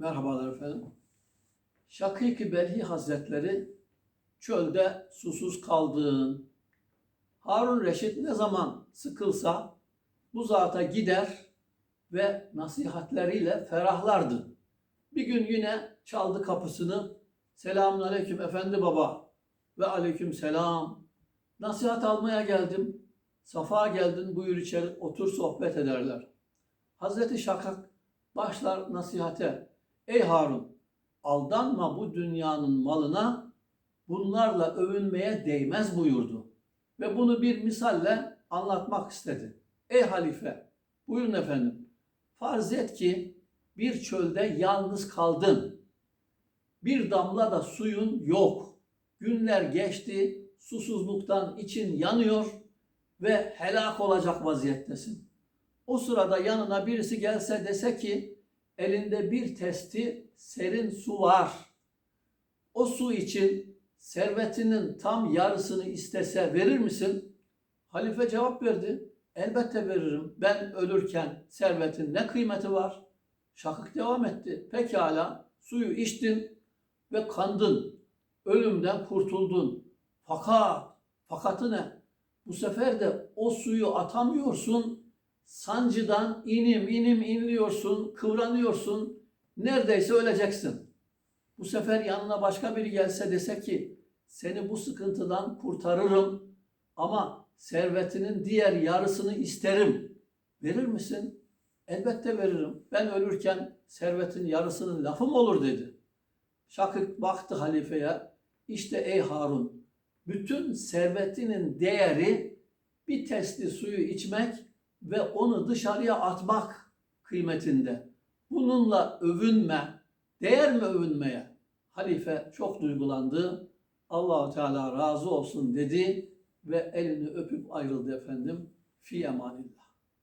Merhabalar efendim. Şakik-i Belhi Hazretleri çölde susuz kaldığın, Harun Reşit ne zaman sıkılsa bu zata gider ve nasihatleriyle ferahlardı. Bir gün yine çaldı kapısını. Selamun aleyküm efendi baba ve aleyküm selam. Nasihat almaya geldim. Safa geldin buyur içeri otur sohbet ederler. Hazreti Şakak başlar nasihate. Ey Harun aldanma bu dünyanın malına bunlarla övünmeye değmez buyurdu. Ve bunu bir misalle anlatmak istedi. Ey halife buyurun efendim farz et ki bir çölde yalnız kaldın. Bir damla da suyun yok. Günler geçti, susuzluktan için yanıyor ve helak olacak vaziyettesin. O sırada yanına birisi gelse dese ki elinde bir testi serin su var. O su için servetinin tam yarısını istese verir misin? Halife cevap verdi. Elbette veririm. Ben ölürken servetin ne kıymeti var? Şakık devam etti. Pekala suyu içtin ve kandın. Ölümden kurtuldun. Fakat, fakatı ne? Bu sefer de o suyu atamıyorsun. Sancıdan inim inim inliyorsun, kıvranıyorsun. Neredeyse öleceksin. Bu sefer yanına başka biri gelse dese ki seni bu sıkıntıdan kurtarırım ama servetinin diğer yarısını isterim. Verir misin? Elbette veririm. Ben ölürken servetin yarısının lafı mı olur dedi. Şakık baktı halifeye. İşte ey Harun, bütün servetinin değeri bir testi suyu içmek ve onu dışarıya atmak kıymetinde. Bununla övünme. Değer mi övünmeye? Halife çok duygulandı. Allahu Teala razı olsun dedi ve elini öpüp ayrıldı efendim. Fi emanillah.